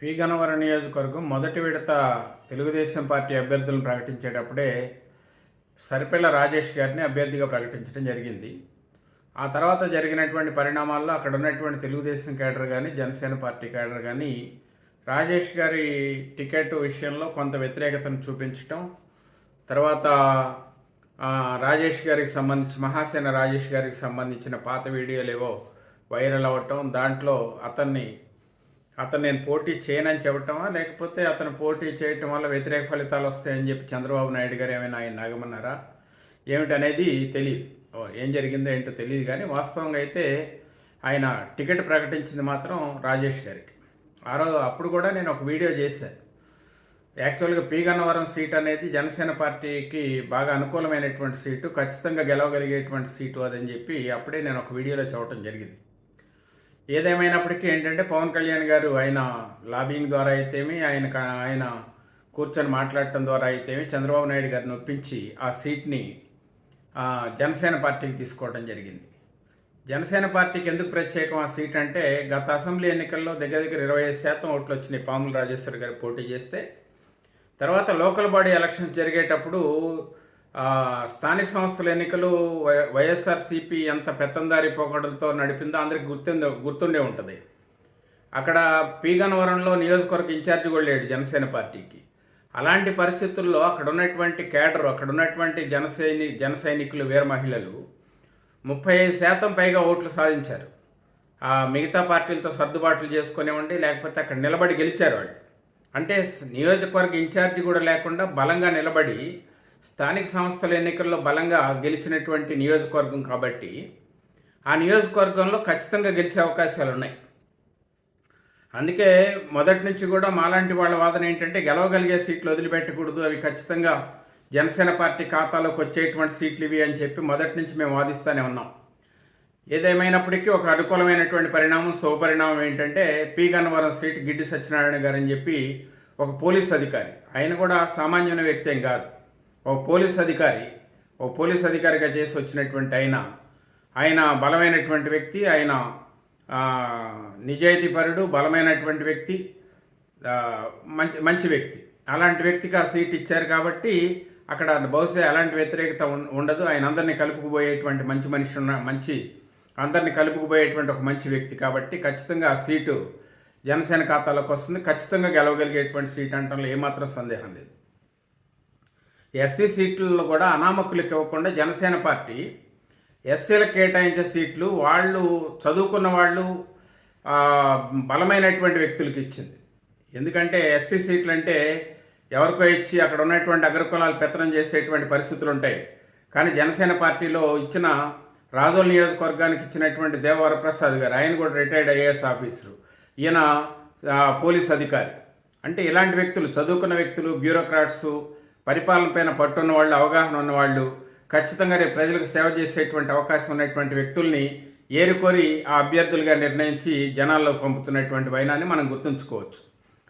P. Gannavaram నియోజకవర్గం మొదటి విడత తెలుగుదేశం పార్టీ అభ్యర్థులను ప్రకటించేటప్పుడే సరిపిల్ల రాజేష్ గారిని అభ్యర్థిగా ప్రకటించడం జరిగింది. ఆ తర్వాత జరిగినటువంటి పరిణామాల్లో అక్కడ ఉన్నటువంటి తెలుగుదేశం కేడర్ కానీ జనసేన పార్టీ కేడర్ కానీ రాజేష్ గారి టికెట్ విషయంలో కొంత వ్యతిరేకతను చూపించటం తర్వాత రాజేష్ గారికి సంబంధించి మహాసేన రాజేష్ గారికి సంబంధించిన పాత వీడియోలు ఏవో వైరల్ అవ్వటం దాంట్లో అతన్ని అతను నేను పోటీ చేయనని చెప్పటమా? లేకపోతే అతను పోటీ చేయటం వల్ల వ్యతిరేక ఫలితాలు వస్తాయని చెప్పి చంద్రబాబు నాయుడు గారు ఏమైనా ఆయన నాగమన్నారా? ఏమిటనేది తెలియదు ఓ, ఏం జరిగిందో ఏంటో తెలియదు కానీ వాస్తవంగా అయితే ఆయన టికెట్ ప్రకటించింది మాత్రం రాజేష్ గారికి. ఆ రోజు అప్పుడు కూడా నేను ఒక వీడియో చేశాను. యాక్చువల్గా పి. గన్నవరం సీట్ అనేది జనసేన పార్టీకి బాగా అనుకూలమైనటువంటి సీటు ఖచ్చితంగా గెలవగలిగేటువంటి సీటు అదని చెప్పి అప్పుడే నేను ఒక వీడియోలో చూడటం జరిగింది. ఏదేమైనప్పటికీ ఏంటంటే పవన్ కళ్యాణ్ గారు ఆయన లాబింగ్ ద్వారా అయితేమి ఆయన ఆయన కూర్చొని మాట్లాడటం ద్వారా అయితేమి చంద్రబాబు నాయుడు గారిని ఒప్పించి ఆ సీట్ని ఆ, జనసేన పార్టీకి తీసుకోవడం జరిగింది. జనసేన పార్టీకి ఎందుకు ప్రత్యేకం ఆ సీట్ అంటే గత అసెంబ్లీ ఎన్నికల్లో దగ్గర దగ్గర ఇరవై ఐదు శాతం ఓట్లు వచ్చినాయి పాముల రాజేశ్వర్ గారు పోటీ చేస్తే. తర్వాత లోకల్ బాడీ ఎలక్షన్స్ జరిగేటప్పుడు స్థానిక సంస్థల ఎన్నికలు వై- వైఎస్ఆర్సీపీ ఎంత పెత్తందారి పోకడలతో నడిపిందో అందరికి గుర్తుండే గుర్తుండే ఉంటుంది. అక్కడ పీగనవరంలో నియోజకవర్గ ఇన్ఛార్జి కూడా లేడు జనసేన పార్టీకి. అలాంటి పరిస్థితుల్లో అక్కడ ఉన్నటువంటి కేడర్ అక్కడ ఉన్నటువంటి జనసైని జన సైనికులు వీర మహిళలు ముప్పై ఐదు శాతం పైగా ఓట్లు సాధించారు. ఆ మిగతా పార్టీలతో సర్దుబాట్లు చేసుకునేవండి లేకపోతే అక్కడ నిలబడి గెలిచారు వాళ్ళు. అంటే నియోజకవర్గ ఇన్ఛార్జి కూడా లేకుండా బలంగా నిలబడి స్థానిక సంస్థల ఎన్నికల్లో బలంగా గెలిచినటువంటి నియోజకవర్గం కాబట్టి ఆ నియోజకవర్గంలో ఖచ్చితంగా గెలిచే అవకాశాలు ఉన్నాయి. అందుకే మొదటి నుంచి కూడా మాలాంటి వాళ్ళ వాదన ఏంటంటే గెలవగలిగే సీట్లు వదిలిపెట్టకూడదు. అవి ఖచ్చితంగా జనసేన పార్టీ ఖాతాలోకి వచ్చేటువంటి సీట్లు ఇవి అని చెప్పి మొదటి నుంచి మేము వాదిస్తూనే ఉన్నాం. ఏదేమైనప్పటికీ ఒక అనుకూలమైనటువంటి పరిణామం శుభపరిణామం ఏంటంటే పి. గన్నవరం సీట్ గిడ్డి సత్యనారాయణ గారు అని చెప్పి ఒక పోలీస్ అధికారి. ఆయన కూడా సామాన్యమైన వ్యక్తి ఏం కాదు. ఓ పోలీస్ అధికారి ఓ పోలీస్ అధికారిగా చేసి వచ్చినటువంటి ఆయన ఆయన బలమైనటువంటి వ్యక్తి ఆయన నిజాయితీపరుడు బలమైనటువంటి వ్యక్తి మంచి మంచి వ్యక్తి. అలాంటి వ్యక్తికి ఆ సీట్ ఇచ్చారు కాబట్టి అక్కడ బహుశా ఎలాంటి వ్యతిరేకత ఉండదు. ఆయన అందరినీ కలుపుకుపోయేటువంటి మంచి మనిషి ఉన్న మంచి అందరినీ కలుపుకుపోయేటువంటి ఒక మంచి వ్యక్తి కాబట్టి ఖచ్చితంగా ఆ సీటు జనసేన ఖాతాలోకి వస్తుంది. ఖచ్చితంగా గెలవగలిగేటువంటి సీట్ అంటంలో ఏమాత్రం సందేహం లేదు. ఎస్సీ సీట్లలో కూడా అనామకులకు ఇవ్వకుండా జనసేన పార్టీ ఎస్సీలకు కేటాయించే సీట్లు వాళ్ళు చదువుకున్న వాళ్ళు బలమైనటువంటి వ్యక్తులకు ఇచ్చింది. ఎందుకంటే ఎస్సీ సీట్లు అంటే ఎవరికో ఇచ్చి అక్కడ ఉన్నటువంటి అగ్రకులాలు పెత్తనం చేసేటువంటి పరిస్థితులు ఉంటాయి. కానీ జనసేన పార్టీలో ఇచ్చిన రాజోల్ నియోజకవర్గానికి ఇచ్చినటువంటి దేవవరప్రసాద్ గారు ఆయన కూడా రిటైర్డ్ ఐఏఎస్ ఆఫీసరు. ఈయన పోలీస్ అధికారి. అంటే ఇలాంటి వ్యక్తులు చదువుకున్న వ్యక్తులు బ్యూరోక్రాట్స్ పరిపాలన పైన పట్టున్న వాళ్ళు అవగాహన ఉన్నవాళ్ళు ఖచ్చితంగా రేపు ప్రజలకు సేవ చేసేటువంటి అవకాశం ఉన్నటువంటి వ్యక్తుల్ని ఏరుకోరి ఆ అభ్యర్థులుగా నిర్ణయించి జనాల్లో పంపుతున్నటువంటి వైనాన్ని మనం గుర్తుంచుకోవచ్చు.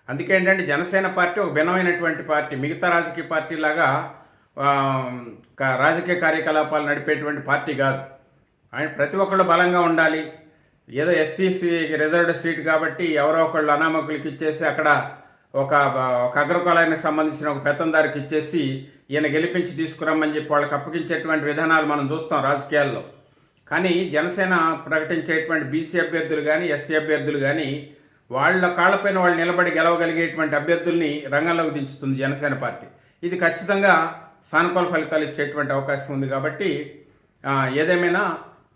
అందుకే ఏంటంటే జనసేన పార్టీ ఒక భిన్నమైనటువంటి పార్టీ మిగతా రాజకీయ పార్టీలాగా లాగా రాజకీయ కార్యకలాపాలు నడిపేటువంటి పార్టీ కాదు. ఆయన ప్రతి ఒక్కళ్ళు బలంగా ఉండాలి. ఏదో ఎస్సీసీ రిజర్వ్డ్ సీట్ కాబట్టి ఎవరో ఒకళ్ళు అనామకులకి ఇచ్చేసి అక్కడ ఒక ఒక అగ్రకులానికి సంబంధించిన ఒక పెత్తందారికి ఇచ్చేసి ఈయన గెలిపించి తీసుకురమ్మని చెప్పి వాళ్ళకి అప్పగించేటువంటి విధానాలు మనం చూస్తాం రాజకీయాల్లో. కానీ జనసేన ప్రకటించేటువంటి బీసీ అభ్యర్థులు కానీ ఎస్సీ అభ్యర్థులు కానీ వాళ్ళ కాళ్ళపైన వాళ్ళు నిలబడి గెలవగలిగేటువంటి అభ్యర్థుల్ని రంగంలోకి దించుతుంది జనసేన పార్టీ. ఇది ఖచ్చితంగా సానుకూల ఫలితాలు ఇచ్చేటువంటి అవకాశం ఉంది కాబట్టి ఏదేమైనా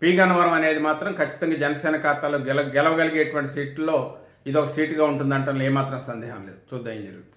పీగనవరం అనేది మాత్రం ఖచ్చితంగా జనసేన ఖాతాలో గెల గెలవగలిగేటువంటి సీట్లో ఇది ఒక సీటుగా ఉంటుందంటే ఏమాత్రం సందేహం లేదు. చూద్దాం ఏం జరుగుతుంది.